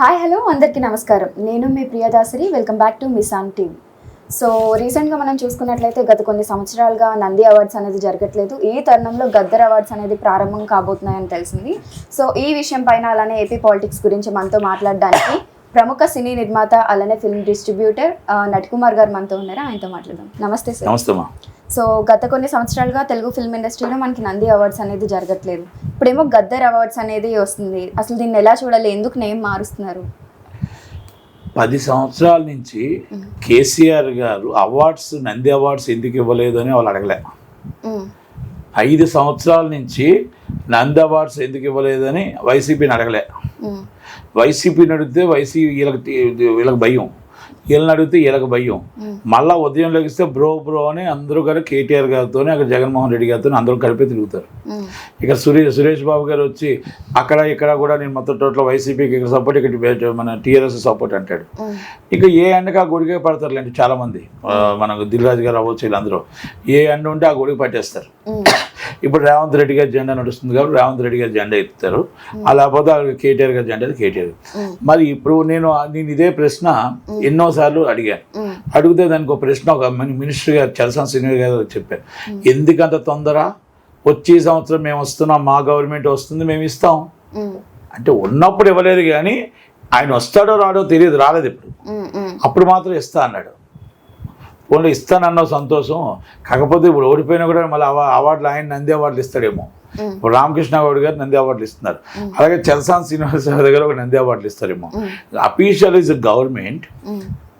Hi hello అందరికీ నమస్కారం. నేను మీ Priyadasari welcome back to Misan TV so రీసెంట్గా మనం చూసుకున్నట్లయితే గత కొన్ని సంవత్సరాలుగా నంది అవార్డ్స్ అనేది జరగట్లేదు. ఈ తరుణంలో గద్దర్ అవార్డ్స్ అనేది ప్రారంభం కాబోతున్నాయని తెలిసింది. సో ఈ విషయం పైన అలానే ఏపీ పాలిటిక్స్ గురించి మనతో మాట్లాడడానికి ప్రముఖ సినీ నిర్మాత అలానే ఫిల్మ్ డిస్ట్రిబ్యూటర్ నటికుమార్ గారు మనతో ఉన్నారా. ఆయనతో మాట్లాడదాం. నమస్తే సార్. నమస్తే సో గత కొన్ని సంవత్సరాలుగా తెలుగు ఫిల్మ్ ఇండస్ట్రీలో మనకి నంది అవార్డ్స్ అనేది జరగట్లేదు. ఇప్పుడేమో గద్దర్ అవార్డ్స్ అనేది వస్తుంది. అసలు దీన్ని ఎలా చూడాలి? ఎందుకు నేమ్ మారుస్తున్నారు? పది సంవత్సరాల నుంచి కేసీఆర్ గారు అవార్డ్స్ నంది అవార్డ్స్ ఎందుకు ఇవ్వలేదు అని వాళ్ళు అడగలే. ఐదు సంవత్సరాల నుంచి నంది అవార్డ్స్ ఎందుకు ఇవ్వలేదని వైసీపీని అడగలే. వైసీపీని అడిగితే వైసీపీ వీళ్ళకి వీళ్ళకి భయం. వీళ్ళని అడిగితే వీళ్ళకి భయం. మళ్ళా ఉదయం లెగిస్తే బ్రో బ్రో అని అందరూ కూడా కేటీఆర్ గారితో అక్కడ జగన్మోహన్ రెడ్డి గారితో అందరూ కలిపి తిరుగుతారు. ఇక్కడ సురేష్ సురేష్ బాబు గారు వచ్చి అక్కడ ఇక్కడ కూడా నేను మొత్తం టోటల్ వైసీపీకి ఇక్కడ సపోర్ట్ ఇక్కడ మన టీఆర్ఎస్ సపోర్ట్ అంటాడు. ఇక ఏ ఎండకి ఆ గొడిగే పడతారులేండి చాలా మంది ఆ, మనకు దిల్రాజు గారు అవ్వచ్చు వీళ్ళందరూ ఏ ఎండ ఉంటే ఆ గొడికి పట్టేస్తారు. ఇప్పుడు రేవంత్ రెడ్డి గారి జెండా నడుస్తుంది కాబట్టి రేవంత్ రెడ్డి గారి జెండా ఎత్తుతారు. అలా ఆ కేటీఆర్ గారి జెండా కేటీఆర్. మరి ఇప్పుడు నేను నేను ఇదే ప్రశ్న ఎన్నోసార్లు అడిగాను. అడిగితే దానికి ఒక ప్రశ్న ఒక మిని- మినిస్టర్ గారు చలసాన్ శ్రీనివాస్ గారు చెప్పారు. ఎందుకంత తొందర? వచ్చే సంవత్సరం మేము వస్తున్నాం మా గవర్నమెంట్ వస్తుంది మేము ఇస్తాం. అంటే ఉన్నప్పుడు ఇవ్వలేదు కానీ ఆయన వస్తాడో రాడో తెలియదు రాలేదు ఇప్పుడు. అప్పుడు మాత్రం ఇస్తా అన్నాడు. ఓన్లీ ఇస్తానన్న సంతోషం. కాకపోతే ఇప్పుడు ఓడిపోయినా కూడా మళ్ళీ అవా అవార్డులు ఆయన నంది అవార్డులు ఇస్తాడేమో. ఇప్పుడు రామకృష్ణ గౌడ్ గారు నంది అవార్డులు ఇస్తున్నారు. అలాగే చలసాన్ శ్రీనివాస దగ్గర ఒక నంది అవార్డులు ఇస్తారేమో. Official is government.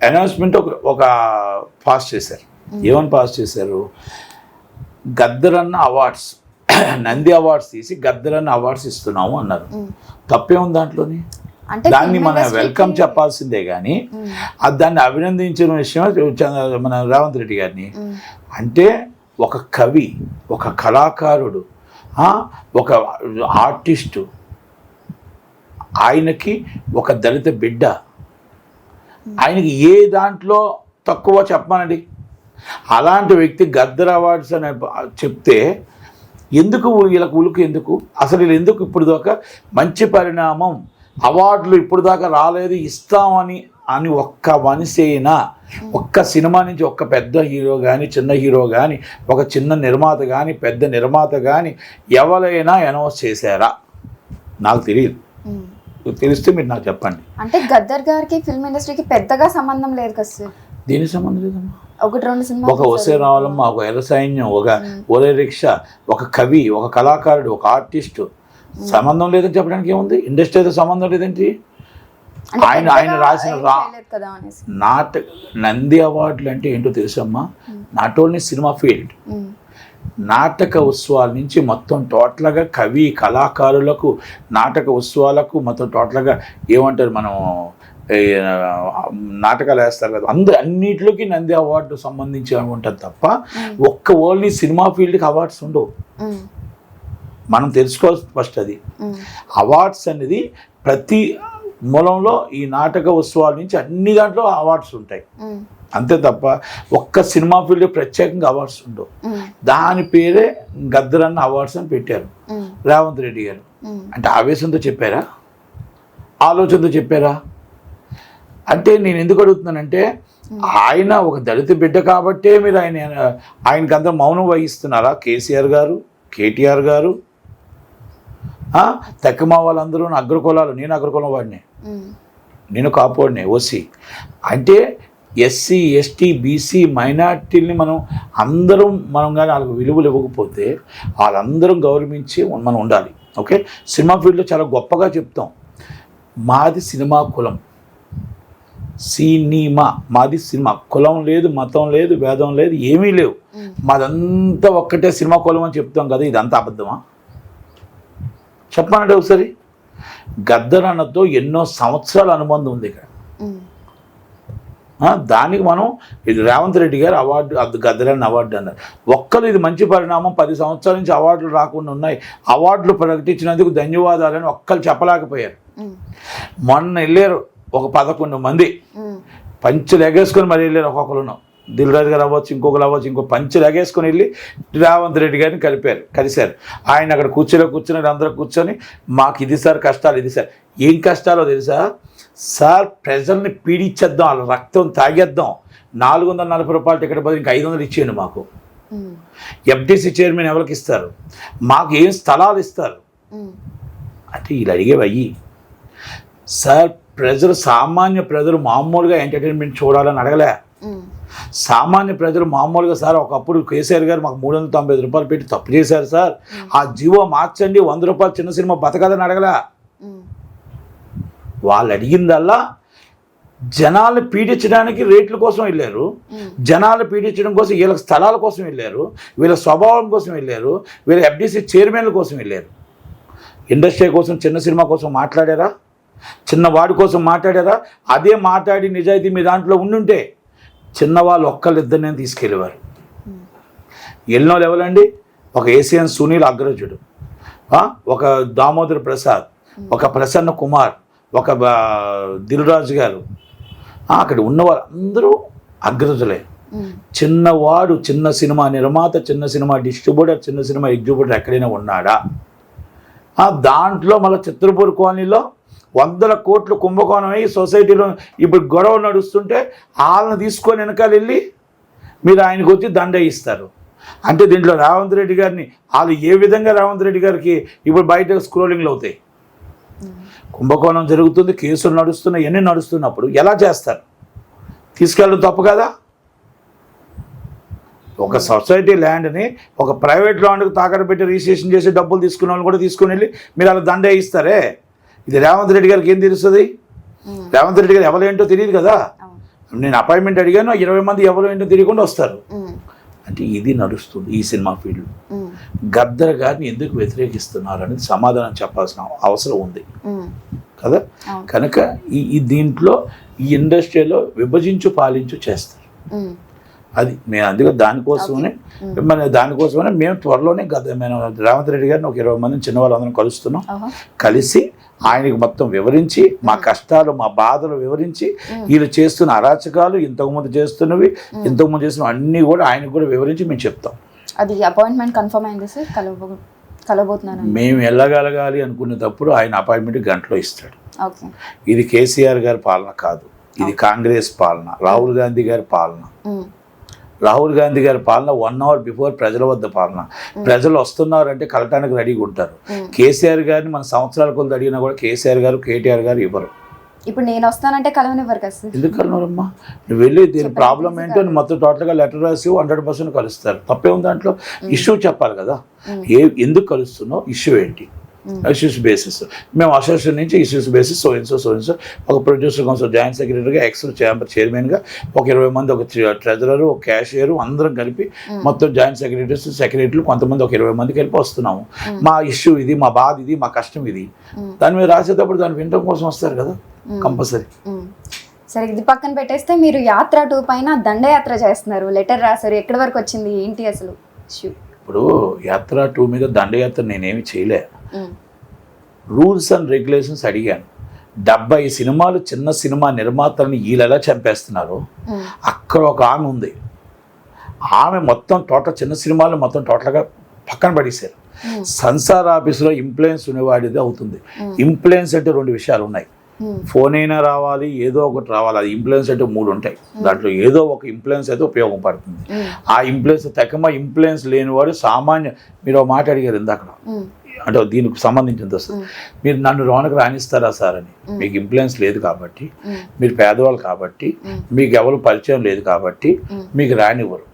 అనౌన్స్మెంట్ ఒక ఒక పాస్ చేశారు. ఏమని పాస్ చేశారు? గద్దరన్న అవార్డ్స్. నంది అవార్డ్స్ తీసి గద్దరన్న అవార్డ్స్ ఇస్తున్నాము అన్నారు. మ్మ్. తప్పే ఉంది దాంట్లోని? దాన్ని మనం వెల్కమ్ చెప్పాల్సిందే కానీ దాన్ని అభినందించిన విషయం మన రేవంత్ రెడ్డి గారిని. అంటే ఒక కవి ఒక కళాకారుడు ఒక ఆర్టిస్టు ఆయనకి ఒక దళిత బిడ్డ. ఆయనకి ఏ దాంట్లో తక్కువ చెప్పమనండి అలాంటి వ్యక్తి గద్దర్ అవార్డ్స్ అని చెప్తే ఎందుకు వీళ్ళకి ఉలుకు ఎందుకు? అసలు వీళ్ళు ఎందుకు ఇప్పుడు దాకా మంచి పరిణామం అవార్డులు ఇప్పుడు దాకా రాలేదు ఇస్తామని అని ఒక్క మనిషి అయినా ఒక్క సినిమా నుంచి ఒక్క పెద్ద హీరో కానీ చిన్న హీరో కానీ ఒక చిన్న నిర్మాత కానీ పెద్ద నిర్మాత కానీ ఎవరైనా అనౌన్స్ చేశారా? నాకు తెలియదు. తెలిస్తే మీరు నాకు చెప్పండి. అంటే గద్దర్ గారికి ఫిల్మ్ ఇండస్ట్రీకి పెద్దగా సంబంధం లేదు కదా సార్? దేనికి సంబంధం లేదమ్మా ఒకటి రెండు సినిమా ఒక వసే రావాలమ్మ ఒక ఎర్ర సైన్యం ఒక ఒరే రిక్షా ఒక కవి ఒక కళాకారుడు ఒక ఆర్టిస్టు సంబంధం లేదని చెప్పడానికి ఏముంది? ఇండస్ట్రీతో సంబంధం లేదేంటి? ఆయన ఆయన రాసిన నాటక నంది అవార్డులు అంటే ఏంటో తెలుసమ్మా? Not only cinema field. నాటక ఉత్సవాల నుంచి మొత్తం టోటల్గా కవి కళాకారులకు నాటక ఉత్సవాలకు మొత్తం టోటల్గా ఏమంటారు మనం నాటకాలు వేస్తారు కదా. అందరు అన్నిటిలోకి నంది అవార్డు సంబంధించి ఉంటుంది తప్ప ఒక్క ఓన్లీ సినిమా ఫీల్డ్కి అవార్డ్స్ ఉండవు. మనం తెలుసుకోవాలి ఫస్ట్ అది. అవార్డ్స్ అనేది ప్రతి మూలంలో ఈ నాటక ఉత్సవాల నుంచి అన్ని దాంట్లో అవార్డ్స్ ఉంటాయి. అంతే తప్ప ఒక్క సినిమా ఫీల్డ్ ప్రత్యేకంగా అవార్డ్స్ ఉండవు. దాని పేరే గద్దరన్న అవార్డ్స్ అని పెట్టారు. రేవంత్ రెడ్డి గారు. అంటే ఆవేశంతో చెప్పారా ఆలోచనతో చెప్పారా అంటే నేను ఎందుకు అడుగుతున్నానంటే ఆయన ఒక దళిత బిడ్డ కాబట్టే మీరు ఆయన ఆయనకి అంత మౌనం వహిస్తున్నారా కేసీఆర్ గారు కేటీఆర్ గారు ఆ, తక్కువ వాళ్ళందరూ నా అగ్రకులాలు నేను అగ్రకులం వాడిని. నేను కాపోడిని ఓసీ. అంటే ఎస్సీ ఎస్టీ బీసీ మైనార్టీని మనం అందరం మనం కానీ వాళ్ళకి విలువలు ఇవ్వకపోతే వాళ్ళందరం గౌరవించి మనం ఉండాలి. ఓకే? సినిమా ఫీల్డ్లో చాలా గొప్పగా చెప్తాం. మాది సినిమా కులం. సినిమా మాది సినిమా. కులం లేదు మతం లేదు వేదం లేదు ఏమీ లేవు. మాదంతా ఒక్కటే సినిమా కులం అని చెప్తాం కదా ఇదంతా అబద్ధమా? చెప్పనండి ఒకసారి. గద్దరన్నతో ఎన్నో సంవత్సరాల అనుబంధం ఉంది ఇక్కడ. దానికి మనం ఇది రేవంత్ రెడ్డి గారు అవార్డు అది గద్దరన్న అవార్డు అన్నారు. ఒక్కరు ఇది మంచి పరిణామం పది సంవత్సరాల నుంచి అవార్డులు రాకుండా ఉన్నాయి. అవార్డులు ప్రకటించినందుకు ధన్యవాదాలని ఒక్కరు చెప్పలేకపోయారు. మొన్న వెళ్ళారు ఒక పదకొండు మంది. పంచులు ఎగేసుకొని మరి వెళ్ళారు ఒక్కొక్కరును దిల్ రాజు గారు అవ్వచ్చు ఇంకొకరు అవ్వచ్చు ఇంకో పంచులు ఎగేసుకొని వెళ్ళి రేవంత్ రెడ్డి గారిని కలిపారు కలిశారు. ఆయన అక్కడ కూర్చొని కూర్చుని అందరూ కూర్చొని మాకు ఇది సార్ కష్టాలు ఇది సార్. ఏం కష్టాలో తెలుసా? సార్ ప్రజల్ని పీడించేద్దాం వాళ్ళ రక్తం తాగేద్దాం. నాలుగు వందల నలభై రూపాయల టికెట్ బదులు ఇంకా ఐదు వందలు ఇచ్చేయండి మాకు. ఎఫ్డీసీ చైర్మన్ ఎవరికి ఇస్తారు? మాకు ఏం స్థలాలు ఇస్తారు? అంటే వీళ్ళు అడిగేవి అయ్యి సార్ ప్రజలు సామాన్య ప్రజలు మామూలుగా ఎంటర్టైన్మెంట్ చూడాలని అడగలే. సామాన్య ప్రజలు మామూలుగా సార్ ఒకప్పుడు కేసీఆర్ గారు మాకు మూడు వందల తొంభై ఐదు రూపాయలు పెట్టి తప్పు చేశారు సార్. ఆ జీవో మార్చండి వంద రూపాయలు చిన్న సినిమా బతకదని అడగలే. వాళ్ళు అడిగిందల్లా జనాలు పీడించడానికి రేట్ల కోసం వెళ్ళారు. జనాలు పీడించడం కోసం వీళ్ళ స్థలాల కోసం వెళ్ళారు. వీళ్ళ స్వభావం కోసం వెళ్ళారు. వీళ్ళ ఎఫ్డీసీ చైర్మన్ల కోసం వెళ్ళారు. ఇండస్ట్రీ కోసం చిన్న సినిమా కోసం మాట్లాడారా? చిన్నవాడి కోసం మాట్లాడారా? అదే మాట్లాడి నిజాయితీ మీ దాంట్లో ఉండుంటే చిన్నవాళ్ళు ఒక్కళ్ళిద్దరినే తీసుకెళ్ళేవారు. ఎన్నో లెవెలండి ఒక ఏసియన్ సునీల్ అగ్రజుడు. ఒక దామోదర్ ప్రసాద్ ఒక ప్రసన్న కుమార్ ఒక బా- గారు. అక్కడ ఉన్నవారు అందరూ అగ్రజులే. చిన్నవాడు చిన్న సినిమా నిర్మాత చిన్న సినిమా డిస్ట్రిబ్యూటర్ చిన్న సినిమా ఎగ్జిబ్యూటర్ ఎక్కడైనా ఉన్నాడా? దాంట్లో మళ్ళీ చిత్రపూర్ కాలనీలో వందల కోట్లు కుంభకోణం అయ్యి సొసైటీలో ఇప్పుడు గొడవ నడుస్తుంటే వాళ్ళని తీసుకొని వెనకాల వెళ్ళి మీరు ఆయనకు వచ్చి దండ ఇస్తారు అంటే దీంట్లో రేవంత్ రెడ్డి గారిని వాళ్ళు ఏ విధంగా రేవంత్ రెడ్డి గారికి ఇప్పుడు బయట స్క్రోలింగ్లు అవుతాయి? కుంభకోణం జరుగుతుంది కేసులు నడుస్తున్నాయి ఎన్ని నడుస్తున్నప్పుడు ఎలా చేస్తారు? తీసుకెళ్ళడం తప్పు కదా? ఒక సొసైటీ ల్యాండ్ని ఒక ప్రైవేట్ ల్యాండ్కి తాకట్టు పెట్టి రిజిస్ట్రేషన్ చేసి డబ్బులు తీసుకున్న వాళ్ళు కూడా తీసుకుని వెళ్ళి మీరు అలా దండే ఇస్తారే ఇది రేవంత్ రెడ్డి గారికి ఏం తెలుస్తుంది? రేవంత్ రెడ్డి గారు ఎవరేంటో తెలియదు కదా. నేను అపాయింట్మెంట్ అడిగాను ఇరవై మంది ఎవరు ఏంటో తెలియకుండా వస్తారు. అంటే ఇది నడుస్తుంది ఈ సినిమా ఫీల్డ్. గద్దర్ గారిని ఎందుకు వ్యతిరేకిస్తున్నారు అనేది సమాధానం చెప్పాల్సిన అవసరం ఉంది. కదా? కనుక ఈ ఈ దీంట్లో ఈ ఇండస్ట్రీలో విభజించు పాలించు చేస్తారు. అది మేము అందుకే దానికోసమనే మన దానికోసమనే మేము త్వరలోనే గత మేము రేవంత్ రెడ్డి గారిని ఒక ఇరవై మంది చిన్న వాళ్ళందరం కలుస్తున్నాం కలిసి ఆయనకి మొత్తం వివరించి మా కష్టాలు మా బాధలు వివరించి వీళ్ళు చేస్తున్న అరాచకాలు ఇంతకుముందు చేస్తున్నవి ఇంతకుముందు చేస్తున్న అన్నీ కూడా ఆయనకు కూడా వివరించి మేము చెప్తాం. అది అపాయింట్మెంట్ కన్ఫర్మ్ అయింది సార్? కలవ మేము వెళ్ళగలగాలి అనుకునేటప్పుడు ఆయన అపాయింట్మెంట్ గంటలో ఇస్తాడు. ఇది కేసీఆర్ గారి పాలన కాదు. ఇది కాంగ్రెస్ పాలన రాహుల్ గాంధీ గారి పాలన. రాహుల్ గాంధీ గారి పాలన వన్ అవర్ బిఫోర్ ప్రజల వద్ద పాలన. ప్రజలు వస్తున్నారంటే కలటానికి రెడీగా ఉంటారు. కేసీఆర్ గారిని మన సంవత్సరాల కొద్ది అడిగినా కూడా కేసీఆర్ గారు కేటీఆర్ గారు ఇవ్వరు. ఇప్పుడు నేను వస్తానంటే కలవనివ్వరు కదా సార్? ఎందుకు కలవరమ్మా నువ్వు వెళ్ళి దీని ప్రాబ్లం ఏంటో నువ్వు మొత్తం టోటల్గా లెటర్ రాసి హండ్రెడ్ పర్సెంట్ కలుస్తారు. తప్పే ఉంది దాంట్లో? ఇష్యూ చెప్పాలి కదా? ఏ ఎందుకు కలుస్తున్నావు? ఇష్యూ ఏంటి? ఇష్యూస్ బేసిస్ మేము అసోసియేషన్ నుంచి ఇష్యూస్ బేసిస్ సో ఇన్సో సో ఇన్సో ఒక ప్రొడ్యూసర్ కౌన్సిల్ జాయింట్ సెక్రటరీగా ఎక్స్ ఛాంబర్ చైర్మన్గా ఒక ఇరవై మంది ఒక ట్రెజరర్ ఒక క్యాషియర్ అందరం కలిపి మొత్తం జాయింట్ సెక్రటరీస్ సెక్రటరీలు కొంతమంది ఒక ఇరవై మంది కలిపి వస్తున్నాము. మా ఇష్యూ ఇది మా బాధ ఇది మా కష్టం ఇది. Mm. దాని మీద రాసేటప్పుడు దాన్ని వినడం కోసం వస్తారు కదా కంపల్సరీ. సరే ఇది పక్కన పెట్టేస్తే మీరు యాత్ర టూ పైన దండయాత్ర చేస్తున్నారు. లెటర్ రాశారు. ఎక్కడి వరకు వచ్చింది? ఏంటి అసలు? ఇష్యూ ఇప్పుడు యాత్ర టూ మీద దండయాత్ర నేనేమి చేయలే. రూల్స్ అండ్ రెగ్యులేషన్స్ అడిగాను. డెబ్బై సినిమాలు చిన్న సినిమా నిర్మాతలని వీళ్ళు ఎలా చంపేస్తున్నారు అక్కడ ఒక ఆమె ఉంది. ఆమె మొత్తం టోటల్ చిన్న సినిమాలు మొత్తం టోటల్గా పక్కన పడేశారు. సంసార్ ఆఫీసులో ఇంప్లుయెన్స్ ఉండేవాడిది అవుతుంది. ఇంప్లుయెన్స్ అంటే రెండు విషయాలు ఉన్నాయి. ఫోన్ అయినా రావాలి ఏదో ఒకటి రావాలి. అది ఇంప్లుయెన్స్ అంటే మూడు ఉంటాయి. దాంట్లో ఏదో ఒక ఇంప్లుయెన్స్ అయితే ఉపయోగపడుతుంది ఆ ఇంప్లుయెన్స్ తక్కువ ఇంప్లుయెన్స్ లేనివాడు సామాన్య మీరు ఒక మాట అడిగారు ఇందాక. అంటే దీనికి సంబంధించింది వస్తుంది. మీరు నన్ను రోనకు రాణిస్తారా సార్ అని. మీకు ఇంప్లుయెన్స్ లేదు కాబట్టి మీరు పేదవాళ్ళు కాబట్టి మీకు ఎవరు పరిచయం లేదు కాబట్టి మీకు రానివ్వరు.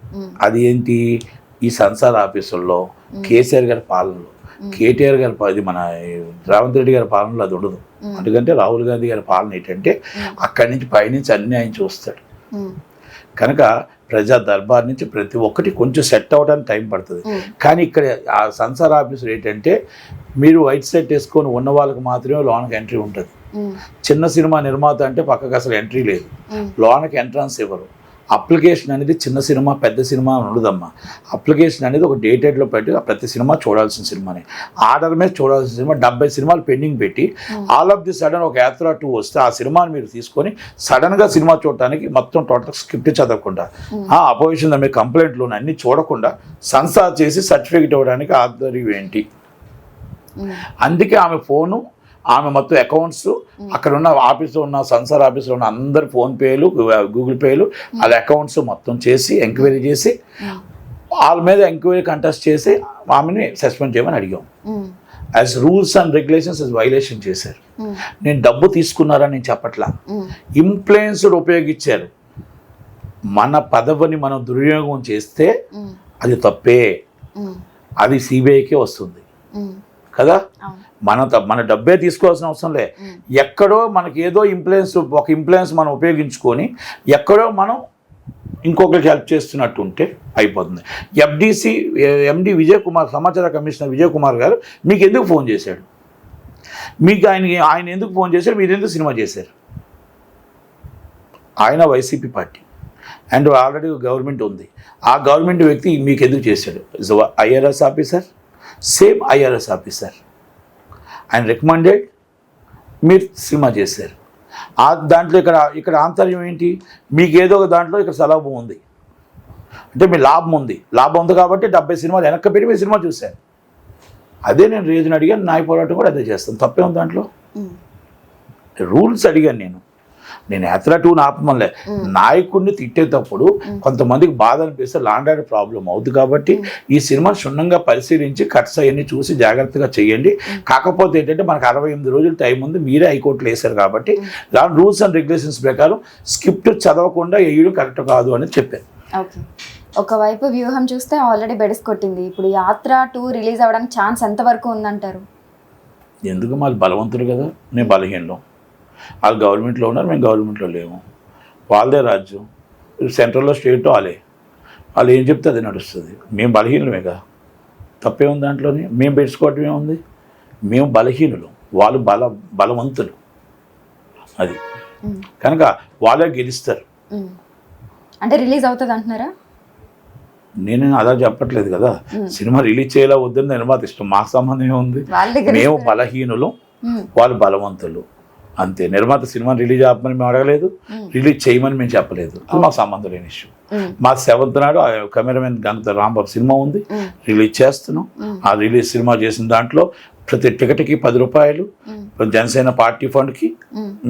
అది ఏంటి? ఈ సంసార్ ఆఫీసుల్లో కేసీఆర్ గారి పాలనలో. కేటీఆర్ గారి ఇది మన రేవంత్ రెడ్డి గారి పాలనలో అది ఉండదు. ఎందుకంటే రాహుల్ గాంధీ గారి పాలన ఏంటంటే అక్కడి నుంచి పైనుంచి అన్ని ఆయన చూస్తాడు. కనుక ప్రజా దర్బార్ నుంచి ప్రతి ఒక్కటి కొంచెం సెట్ అవ్వడానికి టైం పడుతుంది. కానీ ఇక్కడ ఆ సంసార్ ఆఫీసులు ఏంటంటే మీరు వైట్ సెట్ వేసుకొని ఉన్న వాళ్ళకి మాత్రమే లోనకి ఎంట్రీ ఉంటుంది. చిన్న సినిమా నిర్మాత అంటే పక్కకు అసలు ఎంట్రీ లేదు. లోనకి ఎంట్రన్స్ ఇవ్వరు. అప్లికేషన్ అనేది చిన్న సినిమా పెద్ద సినిమా అని ఉండదమ్మా. అప్లికేషన్ అనేది ఒక డేటెడ్లో పెట్టి ఆ ప్రతి సినిమా చూడాల్సిన సినిమాని. ఆర్డర్ మీద చూడాల్సిన సినిమా డెబ్బై సినిమాలు పెండింగ్ పెట్టి ఆల్ ఆఫ్ ది సడన్ ఒక యాత్ర టూ వస్తే ఆ సినిమాని మీరు తీసుకొని సడన్గా సినిమా చూడటానికి మొత్తం టోటల్ స్క్రిప్ట్ చదవకుండా ఆ అపోజిషన్ మీద కంప్లైంట్లు అన్ని చూడకుండా సన్సార్ చేసి సర్టిఫికేట్ ఇవ్వడానికి ఆధారం ఏంటి? అందుకే ఆమె ఫోను ఆమె మొత్తం అకౌంట్స్ అక్కడ ఉన్న ఆఫీస్లో ఉన్న సన్సార్ ఆఫీస్లో ఉన్న అందరు ఫోన్పేలు గూగుల్ పేలు వాళ్ళ అకౌంట్స్ మొత్తం చేసి ఎంక్వైరీ చేసి వాళ్ళ మీద ఎంక్వైరీ కంటెస్ట్ చేసి ఆమెని సస్పెండ్ చేయమని అడిగాం. As rules and regulations violation చేశారు. నేను డబ్బు తీసుకున్నారని నేను చెప్పట్లా. ఉమ్, ఇంప్లుయెన్స్డ్ ఉపయోగించారు. మన పదవిని మనం దుర్వినియోగం చేస్తే అది తప్పే. అది సిబిఐకే వస్తుంది. కదా? మన మన డబ్బే తీసుకోవాల్సిన అవసరం లే. ఎక్కడో మనకి ఏదో ఇంప్లుయెన్స్ ఒక ఇంప్లుయెన్స్ మనం ఉపయోగించుకొని ఎక్కడో మనం ఇంకొకరికి హెల్ప్ చేస్తున్నట్టు ఉంటే అయిపోతుంది. ఎఫ్డిసి ఎండి విజయ్ కుమార్ సమాచార కమిషనర్ విజయ్ కుమార్ గారు మీకు ఎందుకు ఫోన్ చేశాడు? మీకు ఆయన ఆయన ఎందుకు ఫోన్ చేశారు? మీరు ఎందుకు సినిమా చేశారు? ఆయన YCP party. And already government ఉంది. ఆ గవర్నమెంట్ వ్యక్తి మీకు ఎందుకు చేశాడు? IRS officer? Same IRS officer. ఆయన రికమెండెడ్ మీరు సినిమా చేశారు. ఆ దాంట్లో ఇక్కడ ఇక్కడ ఆంతర్యం ఏంటి? మీకు ఏదో ఒక దాంట్లో ఇక్కడ సలాభం ఉంది. అంటే మీ లాభం ఉంది. లాభం ఉంది కాబట్టి డెబ్బై సినిమాలు వెనక్కి పెట్టి మీ సినిమా చూశారు. అదే నేను రీజన్ అడిగాను న్యాయ పోరాటం కూడా అదే చేస్తాను. తప్పే ఉంది దాంట్లో రూల్స్ అడిగాను నేను. నేను యాత్ర టూ ఆపమలే నాయకుడిని తిట్టేటప్పుడు కొంతమందికి బాధ అనిపిస్తే లాండ్ ఆర్డర్ ప్రాబ్లం అవుతుంది కాబట్టి ఈ సినిమా క్షుణ్ణంగా పరిశీలించి కట్స్ అవన్నీ చూసి జాగ్రత్తగా చేయండి కాకపోతే ఏంటంటే మనకు అరవై ఎనిమిది రోజులు టైం ఉంది మీరే హైకోర్టులో వేశారు కాబట్టి దాని రూల్స్ అండ్ రెగ్యులేషన్స్ ప్రకారం స్క్రిప్ట్ చదవకుండా వేయడం కరెక్ట్ కాదు అని చెప్పారు. ఒకవైపు వ్యూహం చూస్తే ఆల్రెడీ బెడిస్ కొట్టింది. ఇప్పుడు యాత్ర టూ రిలీజ్ అవ్వడానికి ఛాన్స్ ఎంతవరకు ఉందంటారు? ఎందుకు మాది బలవంతుడు కదా? నేను బలహీనలో. వాళ్ళు గవర్నమెంట్లో ఉన్నారు మేము గవర్నమెంట్లో లేము. వాళ్ళదే రాజ్యం. సెంట్రల్లో స్టేట్ వాళ్ళే. వాళ్ళు ఏం చెప్తే అది నడుస్తుంది. మేము బలహీనమే కదా తప్పే ఉంది దాంట్లోని? మేము పెట్టుకోవటం ఏముంది మేము బలహీనులు. వాళ్ళు బల బలవంతులు. అది. కనుక వాళ్ళే గెలుస్తారు. అంటే రిలీజ్ అవుతుంది అంటున్నారా? నేను అలా చెప్పట్లేదు కదా. సినిమా రిలీజ్ చేయాలా వద్దని నిర్మాత ఇష్టం. మాకు సంబంధం ఏముంది మేము బలహీనులు. వాళ్ళు బలవంతులు. అంతే. నిర్మాత సినిమా రిలీజ్ ఆపమని మేము అడగలేదు. రిలీజ్ చేయమని మేము చెప్పలేదు. అది మాకు సంబంధం లేని ఇష్యూ. మా సెవెంత్ నాడు ఆ కెమెరామెన్ గంగత రాంబాబు సినిమా ఉంది. రిలీజ్ చేస్తున్నాం. ఆ రిలీజ్ సినిమా చేసిన దాంట్లో ప్రతి టికెట్కి పది రూపాయలు జనసేన పార్టీ ఫండ్కి.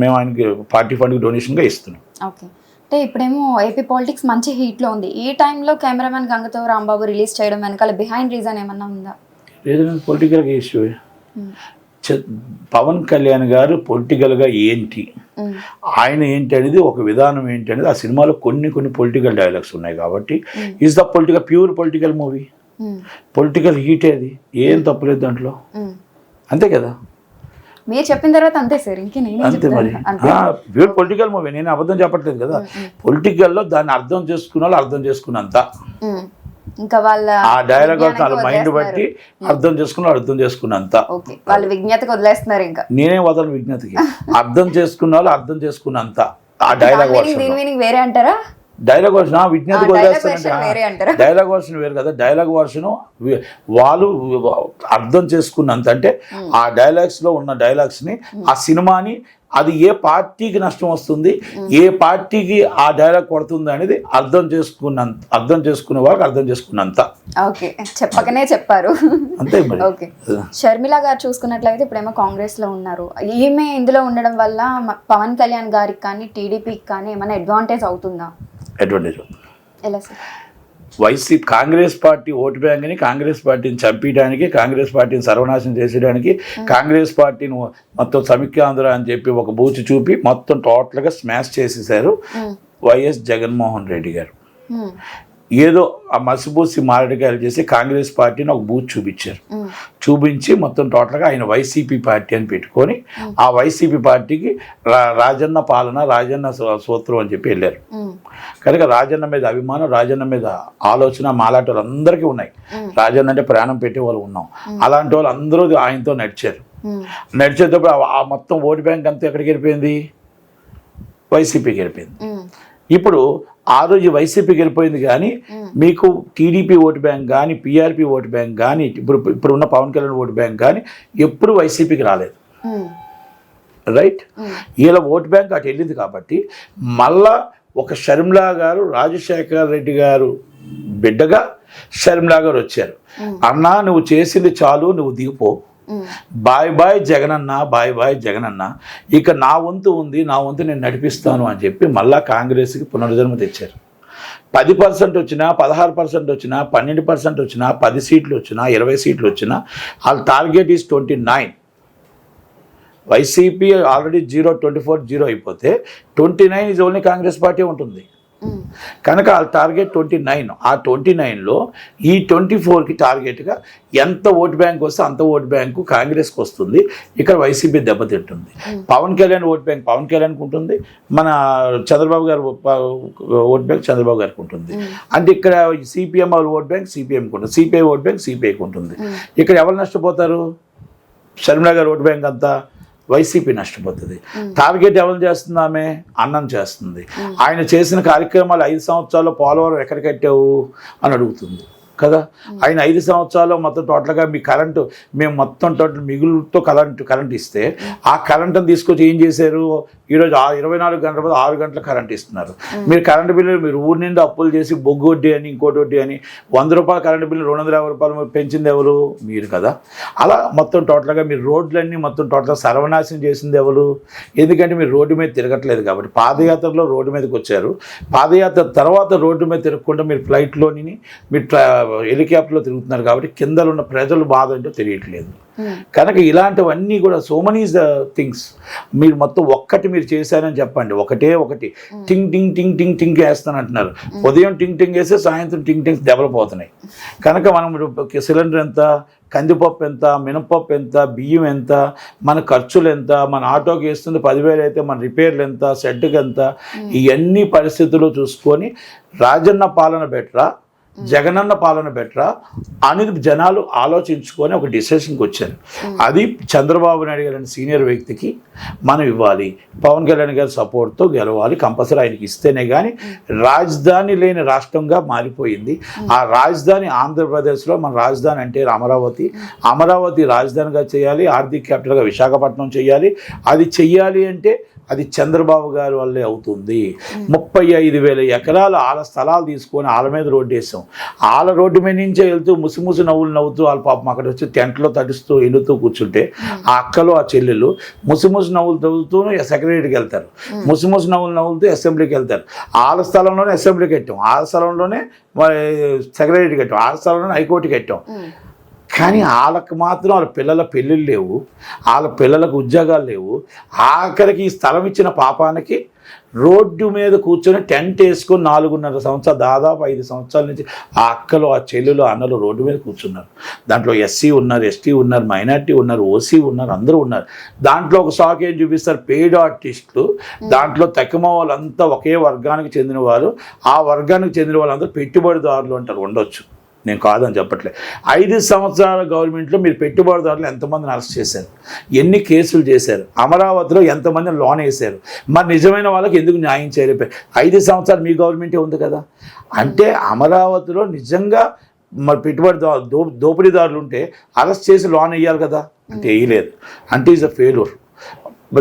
మేము ఆయనకి పార్టీ ఫండ్కి డొనేషన్గా ఇస్తున్నాం. ఓకే. అంటే ఇప్పుడేమో ఏపీ పాలిటిక్స్ మంచి హీట్లో ఉంది. ఈ టైంలో కెమెరామెన్ గంగతో రాంబాబు రిలీజ్ చేయడం వెనకాల బిహైండ్ రీజన్ ఏమన్నా ఉందా? ఏదైనా పొలిటికల్గా ఇష్యూ పవన్ కళ్యాణ్ గారు పొలిటికల్గా ఏంటి? ఆయన ఏంటి అనేది ఒక విధానం ఏంటి అనేది ఆ సినిమాలో కొన్ని కొన్ని పొలిటికల్ డైలాగ్స్ ఉన్నాయి కాబట్టి is the political pure political movie. Political heat అది. ఏం తప్పులేదు దాంట్లో. అంతే కదా? మీరు చెప్పిన తర్వాత అంతే సార్ అంతే మరి. Pure political movie. నేను అబద్ధం చెప్పట్లేదు కదా. పొలిటికల్లో దాన్ని అర్థం చేసుకున్న వాళ్ళు అర్థం చేసుకున్నంత. ఇంకా వాళ్ళ ఆ డైలాగ్ వాళ్ళ మైండ్ బట్టి. అర్థం చేసుకున్న అర్థం చేసుకున్నంత. ఓకే వాళ్ళ విజ్ఞతకు వదిలేస్తున్నారు ఇంకా. నేనే వదలను విజ్ఞతకి. అర్థం చేసుకున్న వాళ్ళు అర్థం చేసుకున్నంత. ఆ డైలాగ్ మీనింగ్ వేరే అంటారా? డైలాగ్ వర్షన్ విజ్ఞతకి ఆ, వదిలేస్తానంటే? డైలాగ్ వర్షన్ వేరు కదా. డైలాగ్ వర్షన్ వాళ్ళు అర్థం చేసుకున్నంత. అంటే ఆ డైలాగ్స్లో ఉన్న డైలాగ్స్ని ఆ సినిమాని అది ఏ పార్టీకి నష్టం వస్తుంది ఏ పార్టీకి ఆ డైలాగ్ కొడుతుంది అనేది అర్థం చేసుకున్నంత అర్థం చేసుకునే వాళ్ళకి అర్థం చేసుకున్నంత. ఓకే చెప్పకనే చెప్పారు. అంతే ఓకే. షర్మిల గారు చూసుకున్నట్లయితే ఇప్పుడేమో కాంగ్రెస్లో ఉన్నారు. ఈమె ఇందులో ఉండడం వల్ల పవన్ కళ్యాణ్ గారికి కానీ టీడీపీకి కానీ ఏమైనా అడ్వాంటేజ్ అవుతుందా? అడ్వాంటేజ్ ఎలా sir? YCP Congress party vote బ్యాంక్ని Congress పార్టీని చంపేయడానికి కాంగ్రెస్ పార్టీని సర్వనాశనం చేసేయడానికి కాంగ్రెస్ పార్టీని మొత్తం సమిక్యాంధ్ర అని చెప్పి ఒక బూచి చూపి మొత్తం టోటల్గా స్మాష్ చేసేసారు వైఎస్ జగన్మోహన్ రెడ్డి గారు. ఏదో ఆ మసిబూసి మారడికాయలు చేసి కాంగ్రెస్ పార్టీని ఒక బూత్ చూపించారు. చూపించి మొత్తం టోటల్గా ఆయన వైసీపీ పార్టీ అని పెట్టుకొని ఆ వైసీపీ పార్టీకి రా- రాజన్న పాలన రాజన్న సూత్రం అని చెప్పి వెళ్ళారు. కనుక రాజన్న మీద అభిమానం రాజన్న మీద ఆలోచన మాలాంటి వాళ్ళందరికీ ఉన్నాయి రాజన్న అంటే ప్రాణం పెట్టే వాళ్ళు ఉన్నాం అలాంటి వాళ్ళు అందరూ ఆయనతో నడిచారు. నడిచేటప్పుడు ఆ- మొత్తం ఓటు బ్యాంక్ అంతా ఎక్కడికి వెళ్ళిపోయింది? వైసీపీకి వెళ్ళిపోయింది. ఇప్పుడు ఆ రోజు వైసీపీకి వెళ్ళిపోయింది కానీ మీకు టీడీపీ ఓటు బ్యాంక్ కానీ పీఆర్పీ ఓటు బ్యాంక్ కానీ ఇప్పుడు ఇప్పుడు ఉన్న పవన్ కళ్యాణ్ ఓటు బ్యాంక్ కానీ ఎప్పుడు వైసీపీకి రాలేదు. రైట్? వీళ్ళ ఓటు బ్యాంక్ అటు వెళ్ళింది కాబట్టి మళ్ళా ఒక షర్మిలా గారు రాజశేఖర్ రెడ్డి గారు బిడ్డగా షర్మిలా గారు వచ్చారు. అన్నా నువ్వు చేసింది చాలు నువ్వు దిగిపో. Bye bye Jagananna bye bye Jagananna ఇక నా వంతు ఉంది నా వంతు నేను నడిపిస్తాను అని చెప్పి మళ్ళా కాంగ్రెస్కి పునర్జన్మ తెచ్చారు. పది పర్సెంట్ వచ్చినా పదహారు పర్సెంట్ వచ్చినా పన్నెండు పర్సెంట్ వచ్చినా పది సీట్లు వచ్చినా ఇరవై సీట్లు వచ్చినా వాళ్ళ target is twenty nine. YCP already zero twenty four zero అయిపోతే twenty nine is only Congress party ఉంటుంది. కనుక ఆ టార్గెట్ ట్వంటీ నైన్. ఆ ట్వంటీ నైన్లో ఈ ట్వంటీ ఫోర్కి టార్గెట్గా ఎంత ఓట్ బ్యాంక్ వస్తే అంత ఓట్ బ్యాంకు కాంగ్రెస్కి వస్తుంది. ఇక్కడ వైసీపీ దెబ్బతింటుంది. పవన్ కళ్యాణ్ ఓట్ బ్యాంక్ పవన్ కళ్యాణ్కి ఉంటుంది. మన చంద్రబాబు గారు ఓట్ బ్యాంక్ చంద్రబాబు గారికి ఉంటుంది. అంటే ఇక్కడ సిపిఎం ఓట్ బ్యాంక్ సిపిఎంకి ఉంటుంది. సిపిఐ ఓట్ బ్యాంక్ సిపిఐకి ఉంటుంది. ఇక్కడ ఎవరు నష్టపోతారు? షర్మిల గారు ఓట్ బ్యాంక్ అంతా? వైసీపీ నష్టపోతుంది. టార్గెట్ ఎవరు చేస్తుంది ఆమె అన్నం చేస్తుంది. ఆయన చేసిన కార్యక్రమాలు ఐదు సంవత్సరాల్లో పోలవరం ఎక్కడ కట్టావు? అని అడుగుతుంది. కదా? ఆయన ఐదు సంవత్సరాల్లో మొత్తం టోటల్గా మీ కరెంటు మేము మొత్తం టోటల్ మిగులుతో కరెంటు కరెంట్ ఇస్తే ఆ కరెంటును తీసుకొచ్చి ఏం చేశారు? ఈరోజు ఆ ఇరవై నాలుగు గంటల బదులు ఆరు గంటల కరెంట్ ఇస్తున్నారు. మీరు కరెంటు బిల్లు మీరు ఊరి నుండి అప్పులు చేసి బొగ్గు వడ్డీ అని ఇంకోటి వడ్డీ అని వంద రూపాయల కరెంటు బిల్లు రెండు వందల యాభై రూపాయలు మీరు పెంచింది ఎవరు? మీరు కదా? అలా మొత్తం టోటల్గా మీరు రోడ్లన్నీ మొత్తం టోటల్గా సర్వనాశనం చేసింది ఎవరు? ఎందుకంటే మీరు రోడ్డు మీద తిరగట్లేదు కాబట్టి. పాదయాత్రలో రోడ్డు మీదకి వచ్చారు. పాదయాత్ర తర్వాత రోడ్డు మీద తిరగకుండా మీరు ఫ్లైట్లోని మీరు హెలికాప్టర్లో తిరుగుతున్నారు కాబట్టి కింద ఉన్న ప్రజలు బాధ ఏంటో తెలియట్లేదు. కనుక ఇలాంటివన్నీ కూడా సో మనీ ద థింగ్స్ మీరు మొత్తం ఒక్కటి మీరు చేశారని చెప్పండి. ఒకటే ఒకటి. టింగ్ టింగ్ టింగ్ టింగ్ టింగ్ వేస్తాను అంటున్నారు ఉదయం టింగ్ టింగ్ వేస్తే సాయంత్రం టింగ్ టింగ్స్ డెవలప్ అవుతున్నాయి కనుక మనం సిలిండర్ ఎంత కందిపప్పు ఎంత మినపప్పు ఎంత బియ్యం ఎంత మన ఖర్చులు ఎంత మన ఆటోకి వేస్తుంది పదివేలు అయితే మన రిపేర్లు ఎంత షెడ్కి ఎంత ఇవన్నీ పరిస్థితులు చూసుకొని రాజన్న పాలన బెటరా? జగనన్న పాలన బెటరా అని జనాలు ఆలోచించుకొని ఒక డిసిషన్కి వచ్చారు. అది చంద్రబాబు నాయుడు గారి అనే సీనియర్ వ్యక్తికి మనం ఇవ్వాలి. పవన్ కళ్యాణ్ గారి సపోర్ట్తో గెలవాలి. కంపల్సరీ ఆయనకి ఇస్తేనే కానీ రాజధాని లేని రాష్ట్రంగా మారిపోయింది. ఆ రాజధాని ఆంధ్రప్రదేశ్లో మన రాజధాని అంటే అమరావతి. అమరావతి రాజధానిగా చేయాలి. ఆర్థిక క్యాపిటల్గా విశాఖపట్నం చేయాలి. అది చెయ్యాలి అంటే అది చంద్రబాబు గారి వల్లే అవుతుంది. ముప్పై ఐదు వేల ఎకరాలు ఆల స్థలాలు తీసుకొని ఆల మీద రోడ్డు వేసాం. వాళ్ళ రోడ్డు మీద నుంచే వెళ్తూ ముసిముసి నవ్వులు నవ్వుతూ వాళ్ళ పాపం అక్కడ వచ్చి టెంట్లో తడుస్తూ వెళుతూ కూర్చుంటే ఆ అక్కలు ఆ చెల్లెలు ముసిముసి నవ్వులు తవ్వుతూ సెక్రటరీకి వెళ్తారు. ముసిముసి నవ్వులు నవ్వులతో అసెంబ్లీకి వెళ్తారు. ఆల స్థలంలోనే అసెంబ్లీకి కట్టాం ఆల స్థలంలోనే సెక్రటరీకి కట్టాం వాళ్ళ స్థలంలోనే హైకోర్టు కట్టాం కానీ వాళ్ళకి మాత్రం వాళ్ళ పిల్లల పెళ్ళిళ్ళు లేవు. వాళ్ళ పిల్లలకు ఉద్యోగాలు లేవు. ఆఖరికి ఈ స్థలం ఇచ్చిన పాపానికి రోడ్డు మీద కూర్చొని టెంట్ వేసుకొని నాలుగున్నర సంవత్సరాలు దాదాపు ఐదు సంవత్సరాల నుంచి ఆ అక్కలు ఆ చెల్లెలు అన్నలు రోడ్డు మీద కూర్చున్నారు. దాంట్లో ఎస్సీ ఉన్నారు ఎస్టీ ఉన్నారు మైనార్టీ ఉన్నారు ఓసీ ఉన్నారు అందరూ ఉన్నారు. దాంట్లో ఒక షాక్ ఏం చూపిస్తారు? పెయిడ్ ఆర్టిస్టులు. దాంట్లో తక్కువ వాళ్ళంతా ఒకే వర్గానికి చెందిన వారు ఆ వర్గానికి చెందిన వాళ్ళందరూ పెట్టుబడిదారులు అంటారు ఉండొచ్చు. నేను కాదని చెప్పట్లే. ఐదు సంవత్సరాల గవర్నమెంట్లో మీరు పెట్టుబడిదారులు ఎంతమందిని అరెస్ట్ చేశారు? ఎన్ని కేసులు చేశారు? అమరావతిలో ఎంతమంది లోన్ వేశారు? మరి నిజమైన వాళ్ళకి ఎందుకు న్యాయం చేయలేపారు ఐదు సంవత్సరాలు మీ గవర్నమెంటే ఉంది కదా? అంటే అమరావతిలో నిజంగా మరి పెట్టుబడి దో దోపిడీదారులు ఉంటే అరెస్ట్ చేసి లోన్ వేయాలి కదా? అంటే వేయలేదు. అంటే ఈజ్ అ ఫెయిల్యూర్.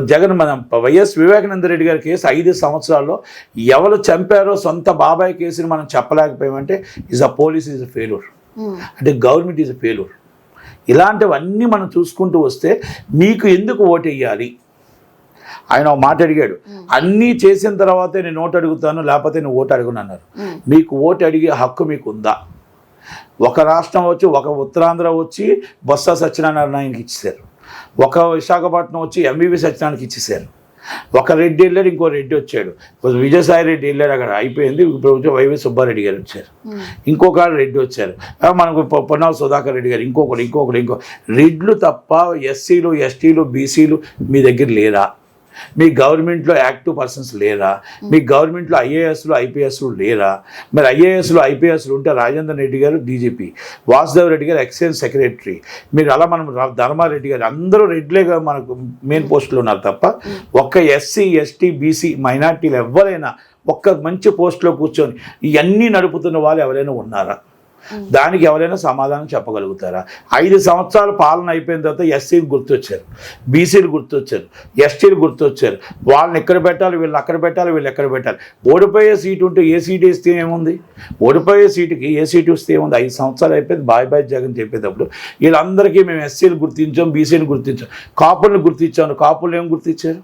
జగన్ మన వైఎస్ వివేకానంద రెడ్డి గారి కేసు ఐదు సంవత్సరాల్లో ఎవరు చంపారో సొంత బాబాయ్ కేసుని మనం చెప్పలేకపోయామంటే is a police is a failure అంటే గవర్నమెంట్ ఈజ్ అ ఫెయిల్యూర్ ఇలాంటివన్నీ మనం చూసుకుంటూ వస్తే మీకు ఎందుకు ఓటు వేయాలి? ఆయన ఒక మాట అడిగాడు. అన్నీ చేసిన తర్వాతే నేను ఓటు అడుగుతాను లేకపోతే నేను ఓటు అడుగును అన్నారు. మీకు ఓటు అడిగే హక్కు మీకు ఉందా? ఒక రాష్ట్రం వచ్చి ఒక ఉత్తరాంధ్ర వచ్చి బొత్స సత్యనారాయణకి ఇచ్చేశారు. ఒక విశాఖపట్నం వచ్చి ఎంబీబీ సత్యనారాయణకి ఇచ్చేశారు ఒక రెడ్డి వెళ్ళాడు ఇంకో రెడ్డి వచ్చాడు. విజయసాయి రెడ్డి వెళ్ళాడు అక్కడ అయిపోయింది. ఇప్పుడు వచ్చి వైవి సుబ్బారెడ్డి గారు వచ్చారు. ఇంకొక రెడ్డి వచ్చారు. మనకు పొన్నాల సుధాకర్ రెడ్డి గారు ఇంకొకరు ఇంకొకరు ఇంకో రెడ్లు తప్ప ఎస్సీలు ఎస్టీలు బీసీలు మీ దగ్గర లేరా? మీ గవర్నమెంట్లో యాక్టివ్ పర్సన్స్ లేరా? మీ గవర్నమెంట్లో ఐఏఎస్లు ఐపీఎస్లు లేరా? మరి ఐఏఎస్లు ఐపీఎస్లు ఉంటే రాజేంద్ర రెడ్డి గారు డీజీపీ వాసుదేవ్ రెడ్డి గారు ఎక్సైజ్ సెక్రటరీ. మీరు అలా మనం ధర్మారెడ్డి గారు అందరూ రెడ్లేగా మనకు మెయిన్ పోస్టులు ఉన్నారు తప్ప ఒక్క ఎస్సీ ఎస్టీ బీసీ మైనార్టీలు ఎవరైనా ఒక్క మంచి పోస్టులో కూర్చొని ఇవన్నీ నడుపుతున్న వాళ్ళు ఎవరైనా ఉన్నారా? దానికి ఎవరైనా సమాధానం చెప్పగలుగుతారా? ఐదు సంవత్సరాల పాలన అయిపోయిన తర్వాత ఎస్సీలు గుర్తొచ్చారు బీసీలు గుర్తొచ్చారు ఎస్టీలు గుర్తొచ్చారు. వాళ్ళని ఎక్కడ పెట్టాలి వీళ్ళు అక్కడ పెట్టాలి వీళ్ళు ఎక్కడ పెట్టాలి? ఓడిపోయే సీటు ఉంటే ఏ సీటు ఇస్తే ఏముంది? ఓడిపోయే సీటుకి ఏ సీటు వస్తే ఏముంది? ఐదు సంవత్సరాలు అయిపోయింది బాయ్ బాయ్ జగన్ చెప్పేటప్పుడు. వీళ్ళందరికీ మేము ఎస్సీలు గుర్తించాం బీసీలు గుర్తించాం. కాపుల్ని గుర్తించాను కాపులు ఏం గుర్తించారు?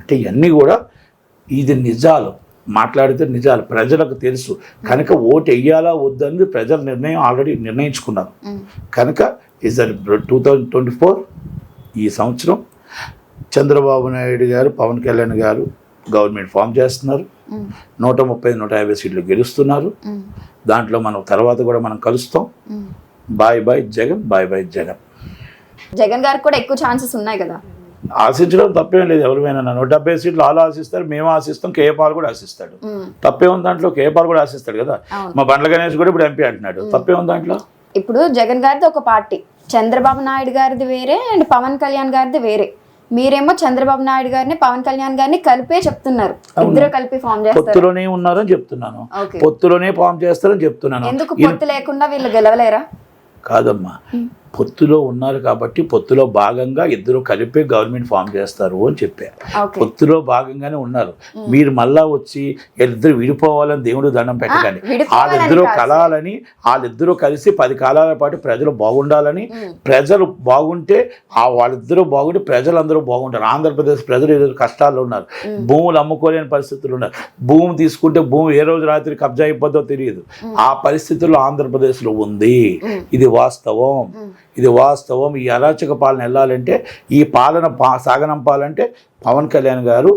అంటే ఇవన్నీ కూడా ఇది నిజాలు. మాట్లాడితే నిజాలు ప్రజలకు తెలుసు. కనుక ఓటు వెయ్యాలా వద్దని ప్రజల నిర్ణయం ఆల్రెడీ నిర్ణయించుకున్నారు. కనుక is two thousand twenty four ఈ సంవత్సరం చంద్రబాబు నాయుడు గారు పవన్ కళ్యాణ్ గారు గవర్నమెంట్ ఫామ్ చేస్తున్నారు. నూట ముప్పై నూట యాభై సీట్లు గెలుస్తున్నారు. దాంట్లో మనం తర్వాత కూడా మనం కలుస్తాం. Bye bye Jagan bye bye Jagan. Jagan గారికి కూడా ఎక్కువ ఛాన్సెస్ ఉన్నాయి కదా. ఆశించడం తప్పేం లేదు ఎవరిమైనా నూట డెబ్బై సీట్లు వాళ్ళు ఆశిస్తారు మేము ఆశిస్తాం కేఏపాల్ కూడా ఆశిస్తాడు. తప్పే ఉంది దాంట్లో కేపాల్ కూడా ఆశిస్తాడు కదా. మా బండ్ల గణేష్ కూడా ఇప్పుడు ఎంపీ అంటున్నాడు. తప్పే ఉంది దాంట్లో? ఇప్పుడు జగన్ గారిది ఒక పార్టీ చంద్రబాబు నాయుడు గారిది వేరే అండ్ పవన్ కళ్యాణ్ గారిది వేరే. మీరేమో చంద్రబాబు నాయుడు గారిని పవన్ కళ్యాణ్ గారిని కలిపే చెప్తున్నారు. ఇద్దరు కలిపి ఫామ్ చేస్తారు. పొత్తులోనే ఉన్నారని చెప్తున్నాను. పొత్తులోనే ఫామ్ చేస్తారని చెప్తున్నాను. ఎందుకు పొత్తు లేకుండా వీళ్ళు గెలవలేరా? కాదమ్మా. పొత్తులో ఉన్నారు కాబట్టి పొత్తులో భాగంగా ఇద్దరు కలిపే గవర్నమెంట్ ఫామ్ చేస్తారు అని చెప్పారు. పొత్తులో భాగంగానే ఉన్నారు. మీరు మళ్ళా వచ్చి ఇద్దరు విడిపోవాలని దేవుడు దండం పెట్టకండి. వాళ్ళిద్దరూ. కలాలని వాళ్ళిద్దరూ కలిసి పది కాలాల పాటు ప్రజలు బాగుండాలని ప్రజలు బాగుంటే ఆ వాళ్ళిద్దరూ బాగుంటే ప్రజలందరూ బాగుంటారు. ఆంధ్రప్రదేశ్ ప్రజలు ఈరోజు కష్టాల్లో ఉన్నారు. భూములు అమ్ముకోలేని పరిస్థితులు ఉన్నారు. భూమి తీసుకుంటే భూమి ఏ రోజు రాత్రి కబ్జా అయిపోద్దో తెలియదు. ఆ పరిస్థితుల్లో ఆంధ్రప్రదేశ్లో ఉంది. ఇది వాస్తవం. ఇది వాస్తవం. ఈ అరాచక పాలన వెళ్ళాలంటే ఈ పాలన పా సాగనంపాలంటే పవన్ కళ్యాణ్ గారు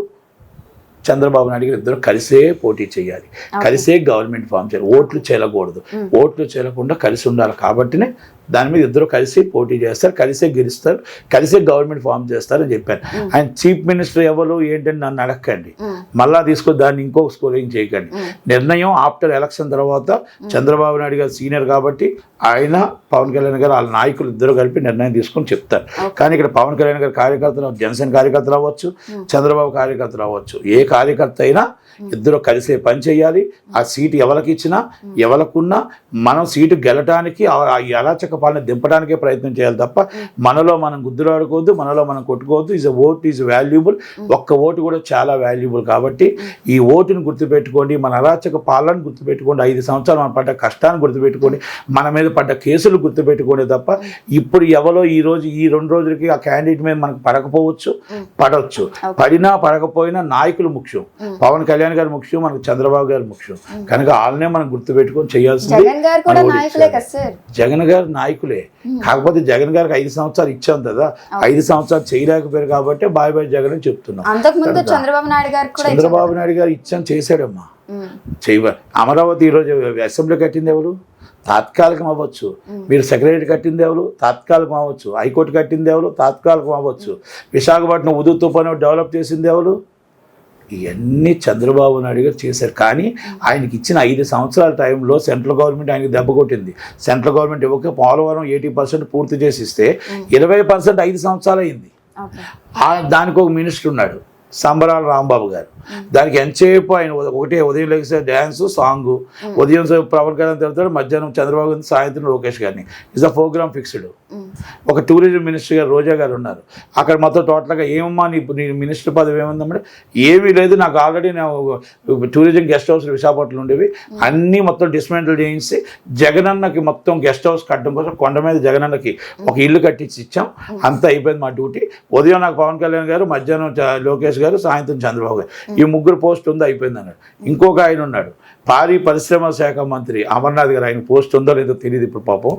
చంద్రబాబు నాయుడు గారు ఇద్దరు కలిసే పోటీ చేయాలి. కలిసే గవర్నమెంట్ ఫామ్ చేయాలి. ఓట్లు చేయకూడదు. ఓట్లు చేయకుండా కలిసి ఉండాలి కాబట్టినే దాని మీద ఇద్దరు కలిసి పోటీ చేస్తారు కలిసే గెలుస్తారు కలిసే గవర్నమెంట్ ఫామ్ చేస్తారని చెప్పాను. ఆయన చీఫ్ మినిస్టర్ ఎవరు ఏంటని నన్ను అడగండి మళ్ళా తీసుకొని దాన్ని ఇంకొక స్కోరింగ్ చేయకండి. నిర్ణయం ఆఫ్టర్ ఎలక్షన్ తర్వాత చంద్రబాబు నాయుడు గారు సీనియర్ కాబట్టి ఆయన పవన్ కళ్యాణ్ గారు వాళ్ళ నాయకులు ఇద్దరు కలిపి నిర్ణయం తీసుకొని చెప్తారు. కానీ ఇక్కడ పవన్ కళ్యాణ్ గారు కార్యకర్తలు జనసేన కార్యకర్తలు అవ్వచ్చు చంద్రబాబు కార్యకర్తలు అవ్వచ్చు. ఏ కార్యకర్త అయినా ఇద్దరు కలిసే పని చేయాలి. ఆ సీటు ఎవరికి ఇచ్చినా ఎవరికున్నా మనం సీటు గెలటానికి ఆ- అరాచక పాలన దింపడానికే ప్రయత్నం చేయాలి తప్ప మనలో మనం గుద్దులాడుకోవద్దు మనలో మనం కొట్టుకోవద్దు. ఈజ్ ఓట్ ఈజ్ వాల్యుబుల్ ఒక్క ఓటు కూడా చాలా వాల్యుబుల్ కాబట్టి ఈ ఓటుని గుర్తుపెట్టుకోండి మన అరాచక పాలన గుర్తుపెట్టుకోండి ఐదు సంవత్సరాలు మన పడ్డ కష్టాన్ని గుర్తుపెట్టుకోండి మన మీద పడ్డ కేసులు గుర్తుపెట్టుకోండి తప్ప ఇప్పుడు ఎవరో ఈ రోజు ఈ రెండు రోజులకి ఆ క్యాండిడేట్ మీద మనకు పడకపోవచ్చు పడవచ్చు పడినా పడకపోయినా నాయకులు ముఖ్యం. పవన్ కళ్యాణ్ గారు ముఖ్యం మనకు చంద్రబాబు గారు ముఖ్యం. కనుక వాళ్ళనే మనం గుర్తుపెట్టుకొని చేయాల్సింది జగన్ గారు నాయకులే కాకపోతే జగన్ గారికి ఐదు సంవత్సరాలు ఇచ్చాం కదా. ఐదు సంవత్సరాలు చేయలేకపోయారు కాబట్టి బాయ్ బాయ్ జగన్ అని చెప్తున్నాం. చంద్రబాబు నాయుడు చంద్రబాబు గారు ఇచ్చాం చేశాడమ్మా. చేయవ అమరావతి ఈరోజు అసెంబ్లీ కట్టింది ఎవరు? తాత్కాలికం అవ్వచ్చు. మీరు సెక్రటరీ కట్టింది ఎవరు? తాత్కాలికం అవ్వచ్చు. హైకోర్టు కట్టింది ఎవరు? తాత్కాలికం అవ్వచ్చు. విశాఖపట్నం ఉదు తుఫాను డెవలప్ చేసింది ఎవరు? ఇవన్నీ చంద్రబాబు నాయుడు గారు చేశారు. కానీ ఆయనకి ఇచ్చిన ఐదు సంవత్సరాల టైంలో సెంట్రల్ గవర్నమెంట్ ఆయనకి దెబ్బ కొట్టింది. సెంట్రల్ గవర్నమెంట్ ఇవ్వక పోలవరం ఎయిటీ పర్సెంట్ పూర్తి చేసి ఇస్తే ఇరవై పర్సెంట్ ఐదు సంవత్సరాలు అయింది దానికి ఒక మినిస్టర్ ఉన్నాడు. సంబరాల రాంబాబు గారు. దానికి ఎంతసేపు ఆయన ఒకటే ఉదయం లేకపోతే డ్యాన్స్ సాంగ్. ఉదయం సేపు పవన్ కళ్యాణ్ తిరుగుతాడు మధ్యాహ్నం చంద్రబాబు గారిని సాయంత్రం లోకేష్ గారిని. ఇస్ అ ప్రోగ్రామ్ ఫిక్స్డ్ ఒక టూరిజం మినిస్టర్ గారు రోజా గారు ఉన్నారు. అక్కడ మొత్తం టోటల్గా ఏమమ్మా నీ నీ మినిస్టర్ పదవి ఏముందంటే ఏమీ లేదు నాకు ఆల్రెడీ నేను టూరిజం గెస్ట్ హౌస్ విశాఖపట్నంలో ఉండేవి. అన్నీ మొత్తం డిస్మెంటల్ చేయించి జగనన్నకి మొత్తం గెస్ట్ హౌస్ కట్టడం కోసం కొండ మీద జగనన్నకి ఒక ఇల్లు కట్టించి ఇచ్చాం. అంతా అయిపోయింది మా డ్యూటీ. ఉదయం నాకు పవన్ కళ్యాణ్ గారు మధ్యాహ్నం చ- లోకేష్ గారు సాయంత్రం చంద్రబాబు గారు. ఈ ముగ్గురు పోస్ట్ ఉంది అయిపోయింది అన్నాడు. ఇంకొక ఆయన ఉన్నాడు. భారీ పరిశ్రమ శాఖ మంత్రి అమర్నాథ్ గారు ఆయన పోస్ట్ ఉందో లేదో తెలియదు ఇప్పుడు పాపం.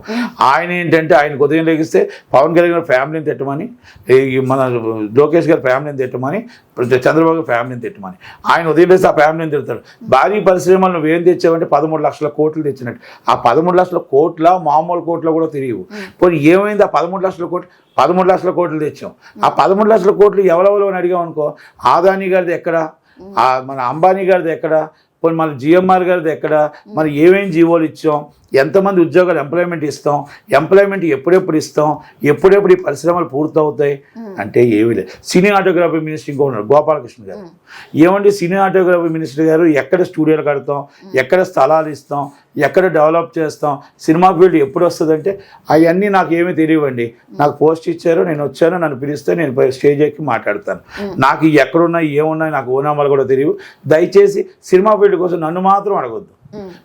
ఆయన ఏంటంటే ఆయనకు ఉదయం లెగిస్తే పవన్ కళ్యాణ్ గారి ఫ్యామిలీని తిట్టమని మన లోకేష్ గారి ఫ్యామిలీని తిట్టమని చంద్రబాబు ఫ్యామిలీని తిట్టమని. ఆయన ఉదయం లేస్తే ఆ ఫ్యామిలీని తిడతాడు. భారీ పరిశ్రమలు నువ్వేం తెచ్చావంటే పదమూడు లక్షల కోట్లు తెచ్చినట్టు. ఆ పదమూడు లక్షల కోట్ల మామూలు కోట్ల కూడా తెలియవు పోనీ ఏమైంది ఆ పదమూడు లక్షల కోట్లు? పదమూడు లక్షల కోట్లు తెచ్చాం. ఆ పదమూడు లక్షల కోట్లు ఎవరెవరో అని అడిగాం అనుకో ఆదాని గారిది ఎక్కడ? మన అంబానీ గారిది ఎక్కడ? పోనీ మన జిఎంఆర్ గారిది ఎక్కడ? మరి ఏమేం జీవోలు ఇచ్చాం? ఎంతమంది ఉద్యోగాలు ఎంప్లాయ్మెంట్ ఇస్తాం? ఎంప్లాయ్మెంట్ ఎప్పుడెప్పుడు ఇస్తాం? ఎప్పుడెప్పుడు ఈ పరిశ్రమలు పూర్తవుతాయి? అంటే ఏమీ లేదు. సినీ ఆటోగ్రఫీ మినిస్టర్ ఇంకో ఉన్నారు గోపాలకృష్ణ గారు. ఏమండి సినీ ఆటోగ్రఫీ మినిస్టర్ గారు? ఎక్కడ స్టూడియోలు కడతాం? ఎక్కడ స్థలాలు ఇస్తాం? ఎక్కడ డెవలప్ చేస్తాం? సినిమా ఫీల్డ్ ఎప్పుడు వస్తుందంటే అవన్నీ నాకు ఏమీ తెలియవండి. నాకు పోస్ట్ ఇచ్చారు నేను వచ్చాను నన్ను పిలిస్తే నేను స్టేజ్ ఎక్కి మాట్లాడతాను. నాకు ఎక్కడున్నాయి ఏమున్నాయి నాకు ఓనామాలు కూడా తెలియవు. దయచేసి సినిమా ఫీల్డ్ కోసం నన్ను మాత్రం అడగొద్దు.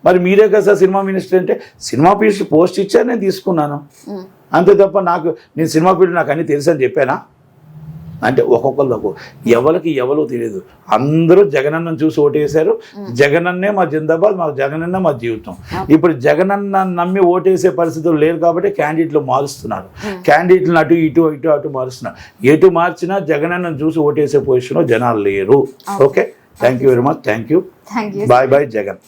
మరి మీరే కదా సార్ సినిమా మినిస్టర్ అంటే సినిమా మినిస్టర్ పోస్ట్ ఇచ్చారు నేను తీసుకున్నాను. అంతే తప్ప నాకు నేను సినిమా ఫీల్డ్ నాకు అన్నీ తెలుసు అని చెప్పానా? అంటే ఒక్కొక్కళ్ళకు ఎవరికి ఎవరో తెలియదు. అందరూ జగనన్నను చూసి ఓటేశారు. జగనన్నే మా జిందాబాద్ మా జగనన్న మా జీవితం. ఇప్పుడు జగనన్న నమ్మి ఓటేసే పరిస్థితులు లేరు కాబట్టి క్యాండిడేట్లు మారుస్తున్నారు. క్యాండిడేట్లను అటు ఇటు ఇటు అటు మారుస్తున్నారు. ఎటు మార్చినా జగనన్నను చూసి ఓటేసే పొజిషన్లో జనాలు లేరు. Okay? Thank you very much thank you bye bye Jagan.